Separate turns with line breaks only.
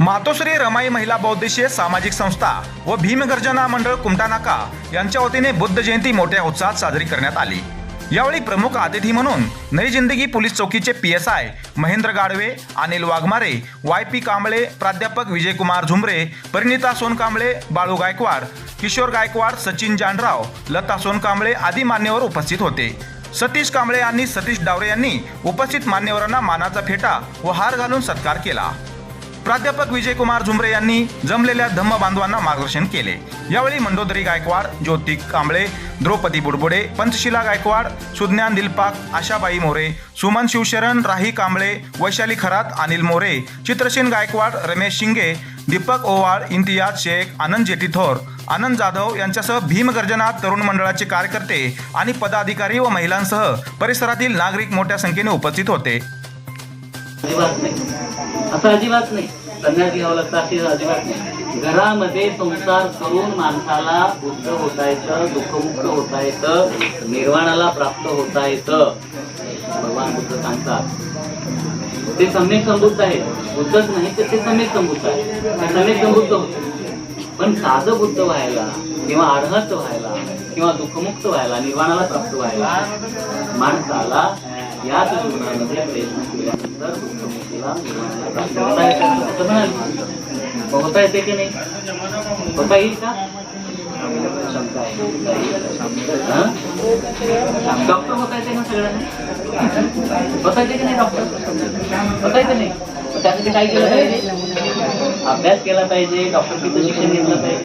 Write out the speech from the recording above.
मातोश्री रमाई महिला बौद्धिशीय सामाजिक संस्था व भीमगर्जना मंडळ कुमटानाका यांच्या वतीने बुद्ध जयंती मोठ्या उत्साहात साजरी करण्यात आली. यावेळी प्रमुख अतिथी म्हणून Nai Zindagi police चौकीचे P S I Mahendra Gadve Anil Waghmare Y P Kamble प्राध्यापक विजयकुमार झुमरे परिणिता सोनकांबळे बाळू गायकवाड किशोर गायकवाड सचिन जानराव लता सोनकांबळे आदी मान्यवर उपस्थित होते. सतीश कांबळे आणि सतीश डावरे यांनी उपस्थित मान्यवरांना मानाचा फेटा व हार घालून सत्कार केला. प्राध्यापक विजयकुमार झुमरे यांनी जमलेल्या धम्म बांधवांना मार्गदर्शन केले. यावेळी मंडोदरी गायकवाड ज्योती कांबळे द्रौपदी बुडबुडे पंचशिला गायकवाड सुज्ञान दिलपाक आशाबाई मोरे सुमन शिवशरण राही कांबळे वैशाली खरात अनिल मोरे चित्रसेन गायकवाड रमेश शिंगे दीपक ओवाळ इम्तियाज शेख आनंद जेटी थोर आनंद जाधव यांच्यासह भीमगर्जना तरुण मंडळाचे कार्यकर्ते आणि पदाधिकारी व महिलांसह परिसरातील नागरिक मोठ्या संख्येने उपस्थित होते.
असं अजिबात नाही. संन्यास घ्यावं लागतं अशी अजिबात नाही. घरामध्ये संसार करून माणसाला बुद्ध होता येतं दुःखमुक्त होता येतं निर्वाणाला प्राप्त होता येतं. भगवान बुद्ध सांगतात. ते सम्यक समृद्ध आहे बुद्धच नाही तर ते सम्यक समृद्ध आहे. ते सम्यक समृद्ध होते. पण साधं बुद्ध व्हायला किंवा अर्हत व्हायला किंवा दुःखमुक्त व्हायला निर्वाणाला प्राप्त व्हायला माणसाला याच जीवनामध्ये प्रयत्न केल्यानंतर दुःखमुक्तीला निर्वाणाला प्राप्त होता येते की नाही? होता येईल का? डॉक्टर बसायचे ना सगळ्यांना? बसायचे की नाही डॉक्टर? बसायचं नाही. त्यासाठी काय केलं पाहिजे? अभ्यास केला पाहिजे डॉक्टरकीचं शिक्षण घेतलं पाहिजे.